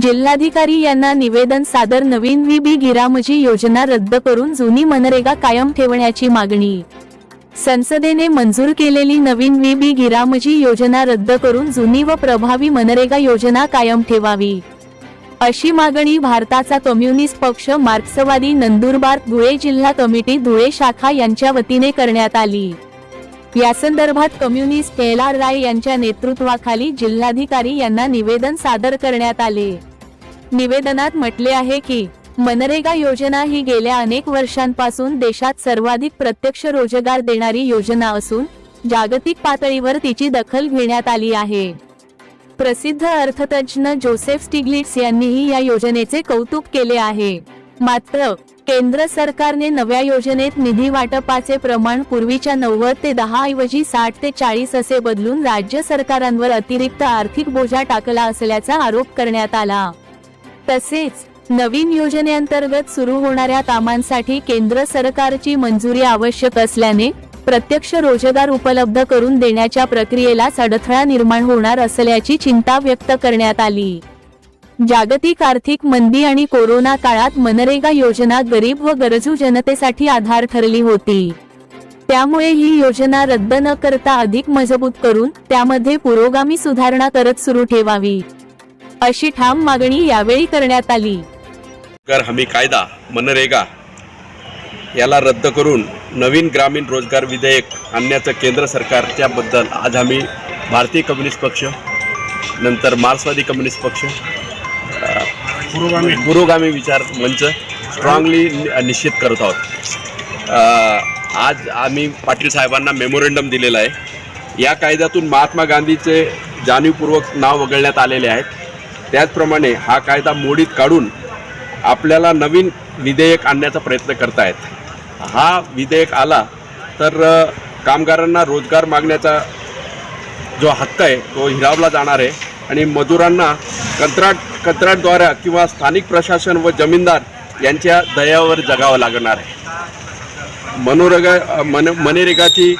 जिल्हाधिकारी यांना निवेदन सादर नवीन व्ही गिरामजी योजना रद्द करून जुनी मनरेगा कायम ठेवण्याची मागणी. संसदेने मंजूर केलेली नवीन व्ही गिरामजी योजना रद्द करून जुनी व प्रभावी मनरेगा योजना कायम ठेवावी. अशी मागणी भारताचा कम्युनिस्ट पक्ष मार्क्सवादी नंदुरबार धुळे जिल्हा कमिटी धुळे शाखा यांच्या वतीने करण्यात आली. या संदर्भात कम्युनिस्ट एल आर राय यांच्या नेतृत्वाखाली जिल्हाधिकारी यांना निवेदन सादर करण्यात आले. निवेदनात म्हटले आहे की मनरेगा योजना ही गेल्या अनेक वर्षांपासून देशात सर्वाधिक प्रत्यक्ष रोजगार देणारी योजना असून जागतिक पातळीवर तिची दखल घेण्यात आली आहे. प्रसिद्ध अर्थतज्ज्ञ जोसेफ स्टिग्लिट्स यांनीही या योजनेचे कौतुक केले आहे. मात्र केंद्र सरकारने नव्या योजनेत निधी वाटपाचे प्रमाण पूर्वीच्या नव्वद ते दहा ऐवजी साठ ते चाळीस असे बदलून राज्य सरकारांवर अतिरिक्त आर्थिक बोजा टाकला असल्याचा आरोप करण्यात आला. तसेच नवीन योजनेअंतर्गत सुरू होणाऱ्या कामांसाठी केंद्र सरकारची मंजुरी आवश्यक असल्याने प्रत्यक्ष रोजगार उपलब्ध करून देण्याच्या प्रक्रियेलाच अडथळा निर्माण होणार असल्याची चिंता व्यक्त करण्यात आली. जागतिक आर्थिक मंदी आणि कोरोना काळात मनरेगा योजना गरीब व गरजू जनतेसाठी आधार ठरली होती. त्यामुळे ही योजना रद्द न करता अधिक मजबूत करून त्यामध्ये पुरोगामी सुधारणा करत सुरू ठेवावी. अशी ठाम मागणी यावेळी करण्यात आली. रोजगार हमी कायदा मनरेगा याला रद्द करून नवीन ग्रामीण रोजगार विधेयक आणण्याचं केंद्र सरकारच्याबद्दल आज आम्ही भारतीय कम्युनिस्ट पक्ष नंतर मार्क्सवादी कम्युनिस्ट पक्ष पुरोगामी. पुरोगामी विचार मंच स्ट्रॉंगली निश्चित करत आहोत. आज आम्ही पाटील साहेबांना मेमोरेंडम दिलेला आहे. या कायद्यातून महात्मा गांधीचे जाणीवपूर्वक नाव वगळण्यात आलेले आहेत. त्याचप्रमाणे हा कायदा मोडीत काढून आपल्याला नवीन विधेयक आणण्याचा प्रयत्न करतायत. हा विधेयक आला तर कामगारांना रोजगार मागण्याचा जो हक्क आहे तो हिरावला जाणार आहे. आणि मजुरांना कंत्राट कंत्राटद्वारा किंवा स्थानिक प्रशासन व जमीनदार यांच्या दयावर जगावं लागणार आहे. मनोरेगा मन मनरेगाची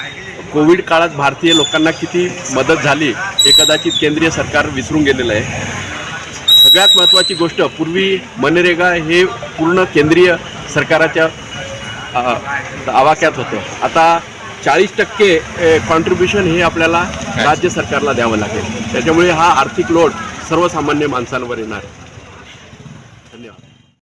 कोविड काळात भारतीय लोकांना किती मदत झाली हे कदाचित केंद्रीय सरकार विसरून गेलेलं आहे. सगळ्यात महत्त्वाची गोष्ट पूर्वी मनरेगा हे पूर्ण केंद्रीय सरकाराच्या आवाक्यात होतं. आता चाळीस टक्के कॉन्ट्रीब्युशन हे आपल्याला राज्य सरकारला द्यावं लागेल. त्याच्यामुळे हा आर्थिक लोड सर्वसामान्य माणसांवर येणार. आहे